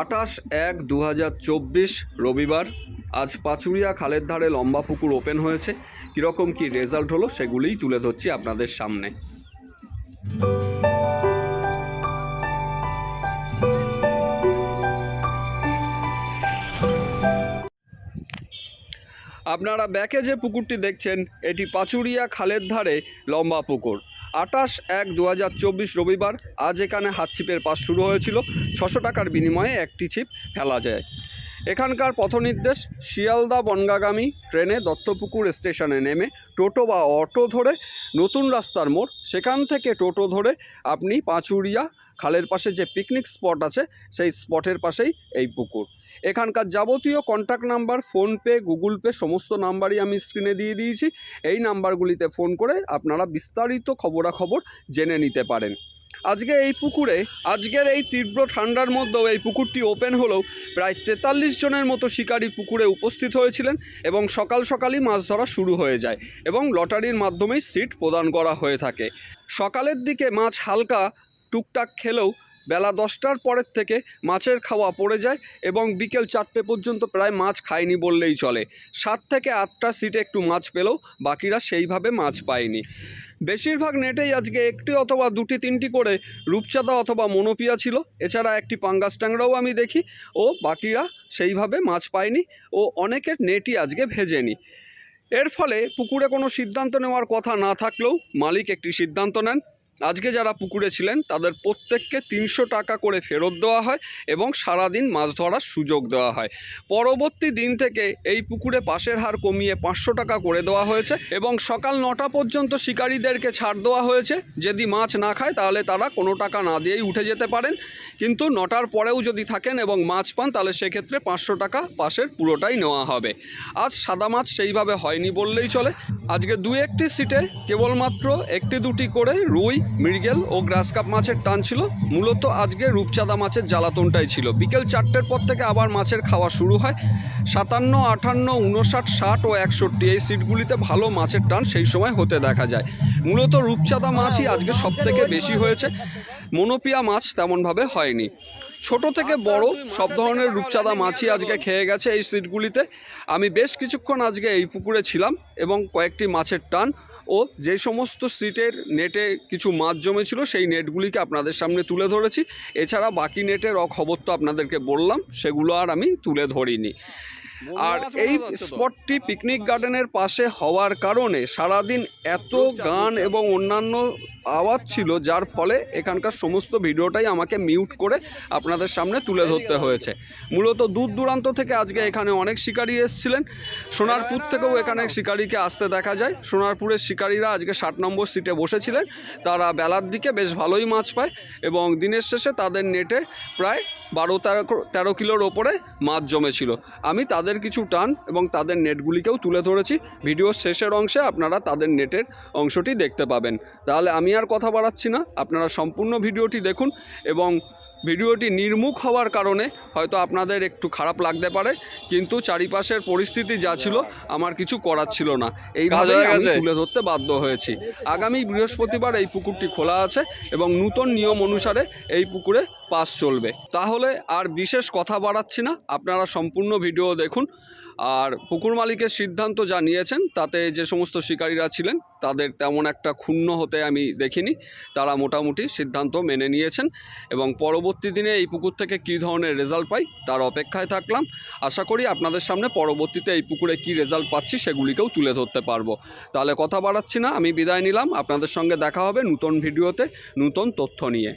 আঠাশ এক দু রবিবার, আজ পাচুরিয়া খালের ধারে লম্বা পুকুর ওপেন হয়েছে। কীরকম কী রেজাল্ট হলো সেগুলিই তুলে ধরছি আপনাদের সামনে। আপনারা ব্যাকে যে পুকুরটি দেখছেন, এটি পাচুরিয়া খালের ধারে লম্বা পুকুর। আটাশ এক দু রবিবার আজ এখানে হাত ছিপের পাস শুরু হয়েছিল। ছশো টাকার বিনিময়ে একটি ছিপ ফেলা যায়। এখানকার পথনির্দেশ, শিয়ালদা বনগাগামী ট্রেনে দত্তপুকুর স্টেশনে নেমে টোটো বা অটো ধরে নতুন রাস্তার মোড়। সেখান থেকে টোটো ধরে আপনি পাঁচুরিয়া খালের পাশে যে পিকনিক স্পট আছে, সেই স্পটের পাশেই এই পুকুর। এখানকার যাবতীয় contact number PhonePe Google Pay সমস্ত নাম্বারই আমি স্ক্রিনে দিয়ে দিয়েছি। এই নাম্বারগুলিতে ফোন করে আপনারা বিস্তারিত খবরাখবর জেনে নিতে পারেন। আজকে এই পুকুরে, আজকের এই তীব্র ঠান্ডার মধ্যেও এই পুকুরটি ওপেন হলেও প্রায় তেতাল্লিশ জনের মতো শিকারী পুকুরে উপস্থিত হয়েছিলেন এবং সকাল সকালই মাছ ধরা শুরু হয়ে যায় এবং লটারির মাধ্যমেই সিট প্রদান করা হয়ে থাকে। সকালের দিকে মাছ হালকা টুকটাক খেলেও বেলা দশটার পরের থেকে মাছের খাওয়া পড়ে যায় এবং বিকেল চারটে পর্যন্ত প্রায় মাছ খায়নি বললেই চলে। সাত থেকে আটটা সিটে একটু মাছ পেলেও বাকিরা সেইভাবে মাছ পায়নি। বেশিরভাগ নেটেই আজকে একটি অথবা দুটি, তিনটি করে রূপচাঁদা অথবা মনোপিয়া ছিল। এছাড়া একটি পাঙ্গাস ট্যাংরাও আমি দেখি। ও বাকিরা সেইভাবে মাছ পায়নি ও অনেকের নেটই আজকে ভেজেনি। এর ফলে পুকুরে কোনো সিদ্ধান্ত নেওয়ার কথা না থাকলেও মালিক একটি সিদ্ধান্ত নেন। আজকে যারা পুকুরে ছিলেন, তাদের প্রত্যেককে তিনশো টাকা করে ফেরত দেওয়া হয় এবং সারাদিন মাছ ধরার সুযোগ দেওয়া হয়। পরবর্তী দিন থেকে এই পুকুরে পাশের হার কমিয়ে পাঁচশো টাকা করে দেওয়া হয়েছে এবং সকাল নটা পর্যন্ত শিকারীদেরকে ছাড় দেওয়া হয়েছে। যদি মাছ না খায়, তাহলে তারা কোনো টাকা না দিয়েই উঠে যেতে পারেন। কিন্তু নটার পরেও যদি থাকেন এবং মাছ পান, তাহলে সেক্ষেত্রে পাঁচশো টাকা পাশের পুরোটাই নেওয়া হবে। আজ সাদা মাছ সেইভাবে হয়নি বললেই চলে। আজকে দু একটি সিটে কেবলমাত্র একটি দুটি করে রুই মৃগেল ও গ্রাস কাপ মাছের টান ছিল। মূলত আজকে রূপচাঁদা মাছের জ্বালাতনটাই ছিল। বিকেল চারটের পর থেকে আবার মাছের খাওয়া শুরু হয়। সাতান্ন আটান্ন উনষাট, ষাট ও একষট্টি এই সিটগুলিতে ভালো মাছের টান সেই সময় হতে দেখা যায়। মূলত রূপচাঁদা মাছই আজকে সব থেকে বেশি হয়েছে। মনোপিয়া মাছ তেমনভাবে হয়নি। ছোট থেকে বড় সব ধরনের রূপচাঁদা মাছই আজকে খেয়ে গেছে এই সিটগুলিতে। আমি বেশ কিছুক্ষণ আজকে এই পুকুরে ছিলাম এবং কয়েকটি মাছের টান ও যে সমস্ত সিটের নেটে কিছু মাছ জমেছিল, সেই নেটগুলিকে আপনাদের সামনে তুলে ধরেছি। এছাড়া বাকি নেটের অখবর খবর তো আপনাদেরকে বললাম, সেগুলো আর আমি তুলে ধরিনি। আর এই স্পটটি পিকনিক গার্ডেনের পাশে হওয়ার কারণে সারাদিন এত গান এবং অন্যান্য আওয়াজ ছিল যার ফলে এখানকার সমস্ত ভিডিওটাই আমাকে মিউট করে আপনাদের সামনে তুলে ধরতে হয়েছে। মূলত দূর দূরান্ত থেকে আজকে এখানে অনেক শিকারী এসেছিলেন। সোনারপুর থেকেও এখানে শিকারীকে আসতে দেখা যায়। সোনারপুরের শিকারীরা আজকে ষাট নম্বর সিটে বসেছিলেন। তারা বেলার দিকে বেশ ভালোই মাছ পায় এবং দিনের শেষে তাদের নেটে প্রায় বারো তেরো তেরো কিলোর ওপরে মাছ জমেছিল। আমি তাদের কিছু টান এবং তাদের নেটগুলিকেও তুলে ধরেছি। ভিডিওর শেষের অংশে আপনারা তাদের নেটের অংশটি দেখতে পাবেন। তাহলে আমি আর কথা বাড়াচ্ছি না। আপনারা সম্পূর্ণ ভিডিওটি দেখুন এবং ভিডিওটি নির্মুখ হওয়ার কারণে হয়তো আপনাদের একটু খারাপ লাগতে পারে কিন্তু চারিপাশের পরিস্থিতি যা ছিল আমার কিছু করার ছিল না। এইভাবে আমি তুলে ধরতে বাধ্য হয়েছি। আগামী বৃহস্পতিবার এই পুকুরটি খোলা আছে এবং নূতন নিয়ম অনুসারে এই পুকুরে পাস চলবে। তাহলে আর বিশেষ কথা বাড়াচ্ছি না আপনারা সম্পূর্ণ ভিডিও দেখুন। আর পুকুর মালিকের সিদ্ধান্ত যা নিয়েছেন তাতে যে সমস্ত শিকারীরা ছিলেন তাদের তেমন একটা ক্ষুণ্ণ হতে আমি দেখিনি। তারা মোটামুটি সিদ্ধান্ত মেনে নিয়েছেন এবং পরবর্তী দিনে এই পুকুর থেকে কি ধরনের রেজাল্ট পাই তার অপেক্ষায় থাকলাম। আশা করি আপনাদের সামনে পরবর্তীতে এই পুকুরে কি রেজাল্ট পাচ্ছি সেগুলিকেও তুলে ধরতে পারব। তাহলে কথা বাড়াচ্ছি না, আমি বিদায় নিলাম। আপনাদের সঙ্গে দেখা হবে নূতন ভিডিওতে নূতন তথ্য নিয়ে।